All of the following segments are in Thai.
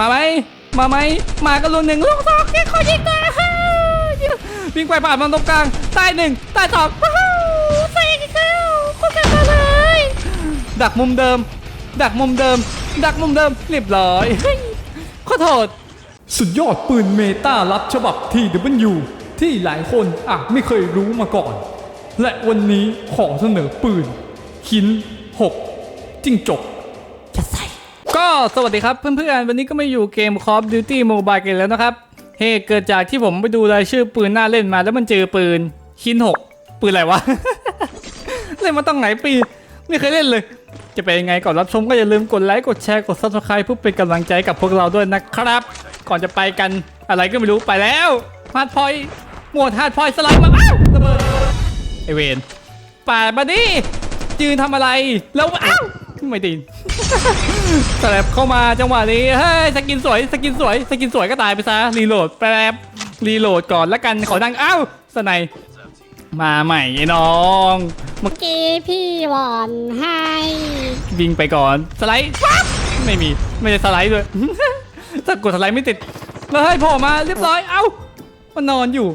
มาไหมมาไหมมากันลุนหนึ่งลูกสองยังขอยิงก่อนวิ่งไปผ่านมันตรงกลางใต้หนึ่งใต้สองว้าวใส่อีกแล้วโคตรมาเลย ดักมุมเดิม ดักมุมเดิม ดักมุมเดิมเรียบร้อยขอโทษ สุดยอดปืนเมตาลับฉบับ TW ที่หลายคนอาจไม่เคยรู้มาก่อน และวันนี้ขอเสนอปืนคิน 6 จิ้งจก สวัสดีครับเพื่อนๆ วันนี้ก็มาอยู่เกม Call of Duty Mobile กันแล้วนะครับเหตุเกิดจากที่ผมไปดูรายชื่อปืนหน่าเล่นมาแล้วมันเจอปืนคิน6ปืนอะไรวะ เล่นมาตั้งไหนปี ไม่เคยเล่นเลย จะเป็นยังไงก่อนรับชมก็อย่าลืมกดไลค์กดแชร์กด subscribe เพื่อเป็นกำลังใจกับพวกเราด้วยนะครับ ก่อนจะไปกันอะไรก็ไม่รู้ไปแล้วฮาร์ดพอยหมวดฮาร์ดพอยสไลด์มาอ้าวระเบิดไอเวนป่ามาดิยืนทำอะไรแล้วอ้าว ไม่ไดีสแลบเข้ามาจังหวะนี้เฮ้ยสกินสวยสกินสวยสกินสวยก็ตายไปซะรีโหลดแป๊บรีโหลดก่อนแล้วกันขอดังอ้าวสไนยมาใหม่ไอ้น้องเมื่อกี้พี่วอนให้วิ่งไปก่อนสไลด์ปั๊บไม่มีไม่ได้สไลด์ด้วยถ้ากดสไลด์ไม่ติดแล้วเฮ้ยโผล่มาเรียบร้อยเอ้ามันนอนอยู่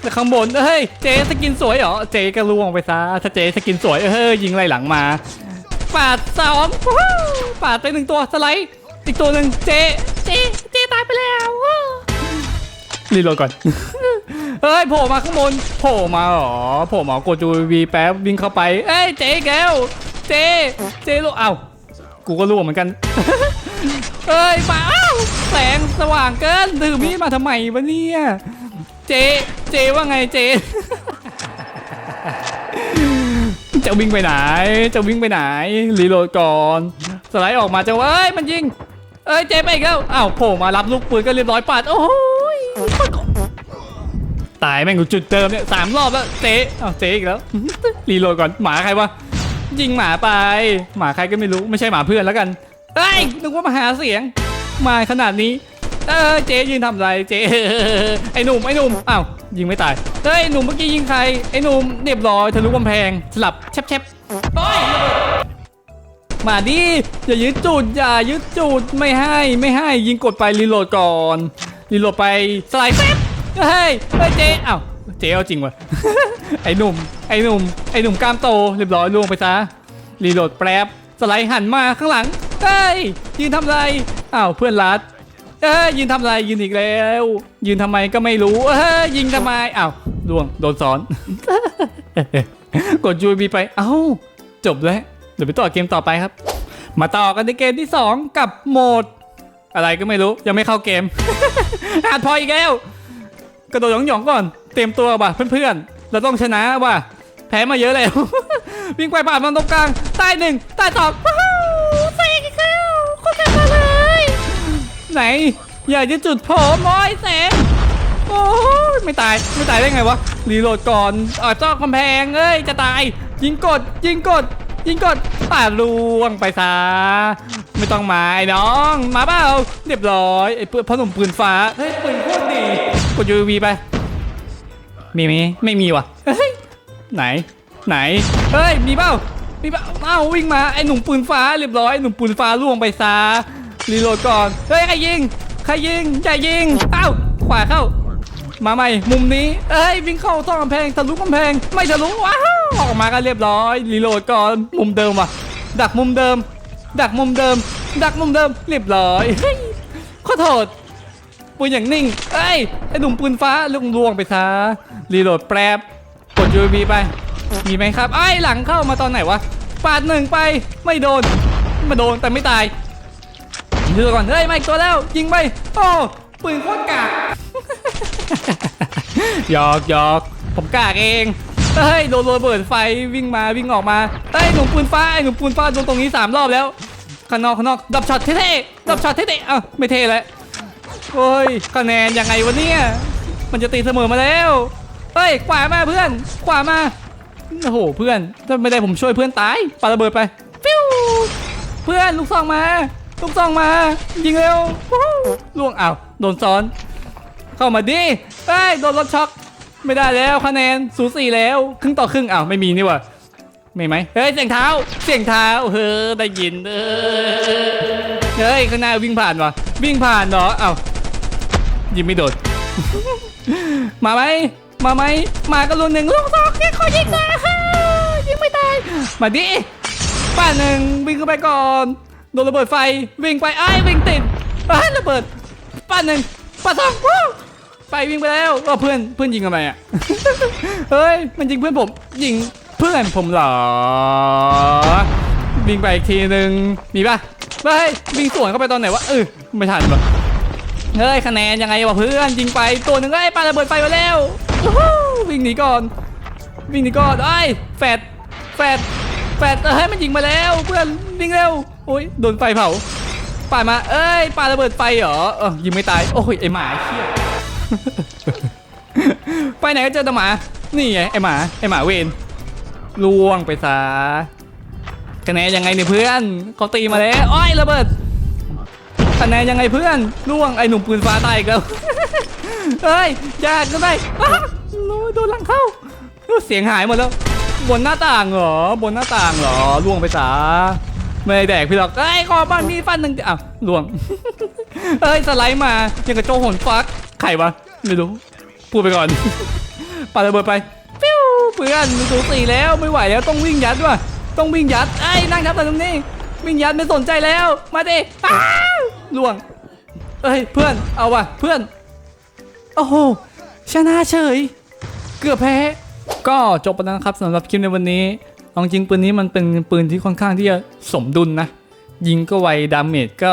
แต่ข้างบนเฮ้ยเจสกินสวยเหรอเจก็ล่วงไปซะถ้าเจสกินสวยเฮ้ยยิงไล่หลังมา ปาดสองว้าวปาดไปหนึ่งตัวสไลด์อีกตัวหนึ่งเจเจเจตายไปแล้วว้าวรีโหลดก่อน เฮ้ยโผล่มาข้างบนโผล่มาเหรอโผล่มากดจูวีแป๊บวิ่งเข้าไปเอ้ยเจ๊แก้วเจ๊เจ๊ลูกเอ้ากูก็รู้เหมือนกันเอ้ยมาเอ้าแสงสว่างเกินถือมีดมาทำไมวะเนี่ย เจ๊เจ๊ว่าไงเจ๊ จะวิ่งไปไหน จะวิ่งไปไหน รีโหลดก่อน สไลด์ออกมาจะว่าเอ้ย มันยิง เอ้ย เจ๊ไปอีกแล้ว อ้าวโผล่มารับลูกปืนก็เรียบร้อยปาดโอ้ย ตายแม่งอยู่จุดเดิมเนี่ยสามรอบแล้วเจ๊อ้าวเจ๊อีกแล้ว รีโหลดก่อน หมาใครวะ ยิงหมาไป หมาใครก็ไม่รู้ ไม่ใช่หมาเพื่อนแล้วกันเอ้ย นึกว่ามาหาเสียง มาขนาดนี้ เออเจ๊ยืนทำอะไรเจ๊ไอ้หนุ่มไอ้หนุ่มอ้าวยิงไม่ตายเฮ้ยหนุ่มเมื่อกี้ยิงใครไอ้หนุ่มเรียบร้อยทะลุกำแพงสลับแชบแชบโอ้ยมาดิอย่ายึดจุดอย่ายึดจุดไม่ให้ไม่ให้ยิงกดไปรีโหลดก่อนรีโหลดไปสไลด์แป๊บเฮ้ยเฮ้ยเจ๊อ้าวเจ๊เอาจริงวะไอ้หนุ่มไอ้หนุ่มไอ้หนุ่มกล้ามโตเรียบร้อยล่วงไปซะรีโหลดแป๊บสไลด์หันมาข้างหลังเฮ้ยยืนทำไรอ้าวเพื่อนรัด เอ้ยยืนทำอะไรยืนอีกแล้ว ยืนทำไมก็ไม่รู้เอ้ยยิงทำไมอ้าวล่วงโดนซ้อน กดยูบีไปเอ้าจบแล้วเดี๋ยวไปต่อเกมต่อไปครับ มาต่อกันในเกมที่ 2 กับโหมด อะไรก็ไม่รู้ยังไม่เข้าเกมหาดพออีกแล้ว กระโดดหยองๆก่อน เตรียมตัวว่ะเพื่อนๆ เราต้องชนะว่ะแพ้มาเยอะแล้ว วิ่งไปผ่านมันตรงกลางใต้หนึ่งใต้สอง ไหน อยากจะจุดผมร้อยแสนโอ้ยไม่ตายไม่ตายได้ไงวะรีโหลดก่อนอ่าจ้อกำแพงเอ้ยจะตาย ยิงกดยิงกด ยิงกดป่าลวงไปซะไม่ต้องมาไอ้น้อง มาเปล่าเรียบร้อยไอ้เพื่อนพ่อหนุ่มปืนฟ้าเฮ้ยปืนโคตรดีกดยูวีไป มีไหมไม่มีว่ะเฮ้ยไหน ไหนเฮ้ยมีเปล่ามีเปล่าเอ้าวิ่งมาไอ้หนุ่มปืนฟ้าเรียบร้อยไอ้หนุ่มปืนฟ้าล่วงไปซะ รีโหลดก่อน เฮ้ยใครยิง ใครยิงอย่ยิงเอ้าขวาเข้า มาใหม่ มุมนี้ เอ้ยวิ่งเข้าซ่องกำแพงทะลุกำแพง ไม่ทะลุว้าวออกมากันเรียบร้อย รีโหลดก่อน มุมเดิมว่ะ ดักมุมเดิม ดักมุมเดิม ดักมุมเดิม เรียบร้อยเฮ้ยขอโทษปืนอย่างนิ่ง เอ้ย ไอ้หนุ่มปืนฟ้าลุงลวงไปซะ รีโหลดแป๊บกด UAV ไป มีไหมครับไอ้ยหลังเข้ามาตอนไหนวะ ปาดหนึ่งไป ไม่โดน มาโดนแต่ไม่ตาย ดูก่อน เฮ้ยมาอีกตัวแล้ว ยิงไป โอ้ปืนโคตรกากหยอกหยอกผมกากเอง เฮ้ย โดนโรเบิร์ตไฟวิ่งมาวิ่งออกมา เฮ้ย หนุ่มปืนฟ้า ไอ้หนุ่มปืนฟ้าโดนตรงนี้สามรอบแล้วข้างนอกข้างนอกดับช็อตเท่ๆดับช็อตเท่ๆเอ้าไม่เท่แล้วโอ้ยคะแนนยังไงวะเนี่ย มันจะตีเสมอมาแล้ว เฮ้ย ขวามาเพื่อน ขวามา โอ้โห เพื่อน ถ้าไม่ได้ผมช่วยเพื่อนตายปาระเบิดไป ฟิวเพื่อนลูกซองมา ลูกซองมา ยิงเร็วล่วงอ้าวโดนซ้อน เข้ามาดิเอ้ยโดนรถช็อกไม่ได้แล้วคะแนนสูสีแล้วครึ่งต่อครึ่งอ้าวไม่มีนี่วะไม่ไหมเฮ้ยเสียงเท้า เสียงเท้าเฮ้อได้ยินเออเฮ้ยข้างหน้าวิ่งผ่านวะวิ่งผ่านเหรอเอ้ายิงไม่โดดมาไหมมาไหมมากันลุนหนึ่งลูกสองแค่ขอยิงน่อยยิงไม่ตายมาดิป้าหนึ่งวิ่งเข้าไปก่อน โดนระเบิดไฟวิ่งไปไอ้วิ่งติดอ้าระเบิดป้าหนึ่งป้าสองวู้ไปวิ่งไปแล้วก็เพื่อนเพื่อนยิงทำไมอะเฮ้ยมันยิงเพื่อนผมยิงเพื่อนผมเหรอวิ่งไปอีกทีหนึ่งมีปะเฮ้ยวิ่งสวนเข้าไปตอนไหนวะเออไม่ทันปะเฮ้ยคะแนนยังไงวะเพื่อนยิงไปตัวหนึ่งไอ้ปาระเบิดไฟมาแล้ววิ่งหนีก่อน วิ่งหนีก่อนไอ้แฟดแฟดแฟดเฮ้ยมันยิงมาแล้วเพื่อนวิ่งเร็ว โอ้ยโดนไฟเผาป่ามา เอ้ยป่าระเบิดไฟเหรอเออยิงไม่ตาย โอ้ยไอหมาเขี้ยไปไหนก็เจอแต่หมา นี่ไงไอหมาไอหมาเวนล่วงไปซะคะแนนยังไงเนี่ยเพื่อนเขาตีมาแล้วอ้อยระเบิดคะแนนยังไงเพื่อนล่วงไอหนุ่มปืนฟ้าตายกแล้วเฮ้ยยากก็ได้โอ้ยโดนหลังเข้าเสียงหายหมดแล้ว บนหน้าต่างเหรอบนหน้าต่างเหรอล่วงไปซะ ไม่ได้แดกพี่หรอกเอ้ยขอบ้านมีฟันหนึ่งอ้าวล่วงเอ้ยสไลด์มายังกระโจหนฟักไข่วะไม่รู้พูดไปก่อนปาระเบิดไปปิ้วเพื่อนสูสีแล้วไม่ไหวแล้วต้องวิ่งยัดว่ะต้องวิ่งยัดไอ้ยนั่งทับตรงนี้วิ่งยัดไม่สนใจแล้ว มาดิอ้าวล่วงเอ้ยเพื่อนเอาว่ะเพื่อนโอ้โหชนะเฉย เกือบแพ้ก็จบไปแล้วครับสำหรับคลิปในวันนี้ เอาจริงปืนนี้มันเป็นปืนที่ค่อนข้างที่จะสมดุลนะ ยิงก็ไวดาเมจก็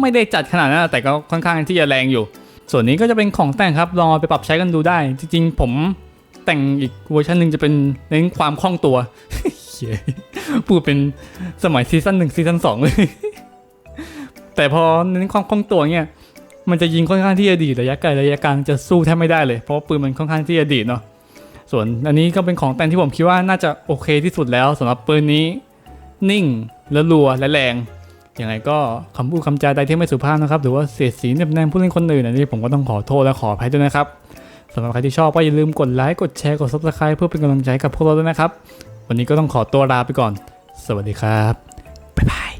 ไม่ได้จัดขนาดนั้นแต่ก็ค่อนข้างที่จะแรงอยู่ ส่วนนี้ก็จะเป็นของแต่งครับลองไปปรับใช้กันดูได้ จริงๆ ผมแต่งอีกเวอร์ชันหนึ่งจะเป็นเน้นความคล่องตัวเหี้ยพูดเป็นสมัยซีซั่นหนึ่งซีซั่นสองเลย แต่พอเน้นความคล่องตัวเนี่ยมันจะยิงค่อนข้างที่จะดีระยะไกลระยะกลางจะสู้แทบไม่ได้เลย เพราะปืนมันค่อนข้างที่จะดีเนาะ ส่วนอันนี้ก็เป็นของแต่งที่ผมคิดว่าน่าจะโอเคที่สุดแล้วสำหรับปืนนี้ นิ่งและรัวและแรงยังไงก็คำพูดคำจาใดที่ไม่สุภาพนะครับ หรือว่าเสียดสีเนบแนมผู้เล่นคนอื่นอันนี้ผมก็ต้องขอโทษและขออภัยด้วยนะครับสำหรับใครที่ชอบก็อย่าลืมกดไลค์กดแชร์กด subscribe เพื่อเป็นกำลังใจกับพวกเราด้วยนะครับ วันนี้ก็ต้องขอตัวลาไปก่อน สวัสดีครับบ๊ายบาย